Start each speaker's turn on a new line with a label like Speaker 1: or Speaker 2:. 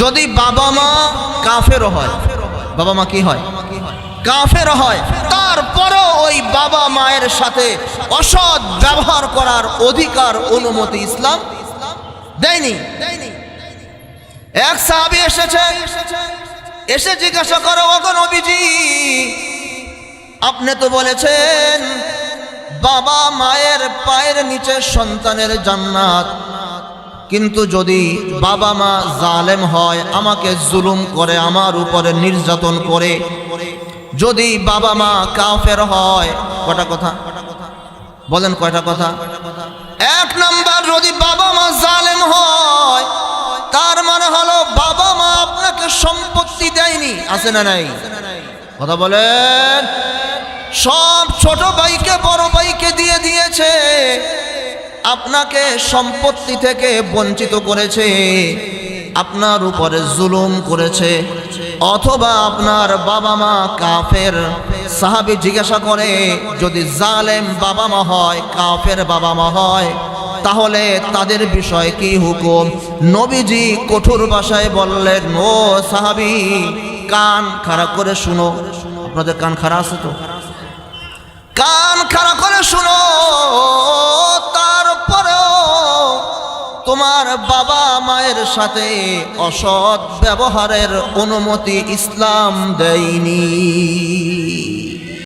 Speaker 1: যদি বাবা মা কাফের হয়, বাবা মা কি হয়? কাফের হয়। তারপরও ওই বাবা মায়ের সাথে অসৎ ব্যবহার করার অধিকার, অনুমতি ইসলাম দেয়নি। এক সাহাবি এসেছে, এসে জিজ্ঞাসা করো, ওগো নবীজি, আপনি তো বলেছেন বাবা মায়ের পায়ের নিচে সন্তানের জান্নাত কিন্তু যদি বাবা মা জালেম হয়, আমাকে জুলুম করে, আমার উপরে নির্যাতন করে, যদি বাবা মা কাফের হয় কটা কথা? বলেন কয়টা কথা? এক নাম্বার, যদি বাবা মা জালেম হয়, তার মানে হলো বাবা মা আপনাকে সম্পত্তি দেয়নি, আছে না নাই? কথা বলেন। সব ছোট ভাইকে, বড় ভাইকে দিয়ে দিয়েছে। আপনাকে সম্পত্তি থেকে বঞ্চিত করেছে, আপনার উপরে জুলুম করেছে, অথবা আপনার বাবা মা কাফের। সাহাবি জিজ্ঞাসা করে, যদি জালেম বাবা মা হয়, কাফের বাবা মা হয়, তাহলে তাদের বিষয় কি হুকুম? নবীজি কঠোর ভাষায় বললেন, ও সাহাবি, কান খাড়া করে শুনো। আপনাদের কান খাড়া আছে তো? তোমার বাবা মায়ের সাথে অসৎ ব্যবহারের অনুমতি ইসলাম দেয়নি।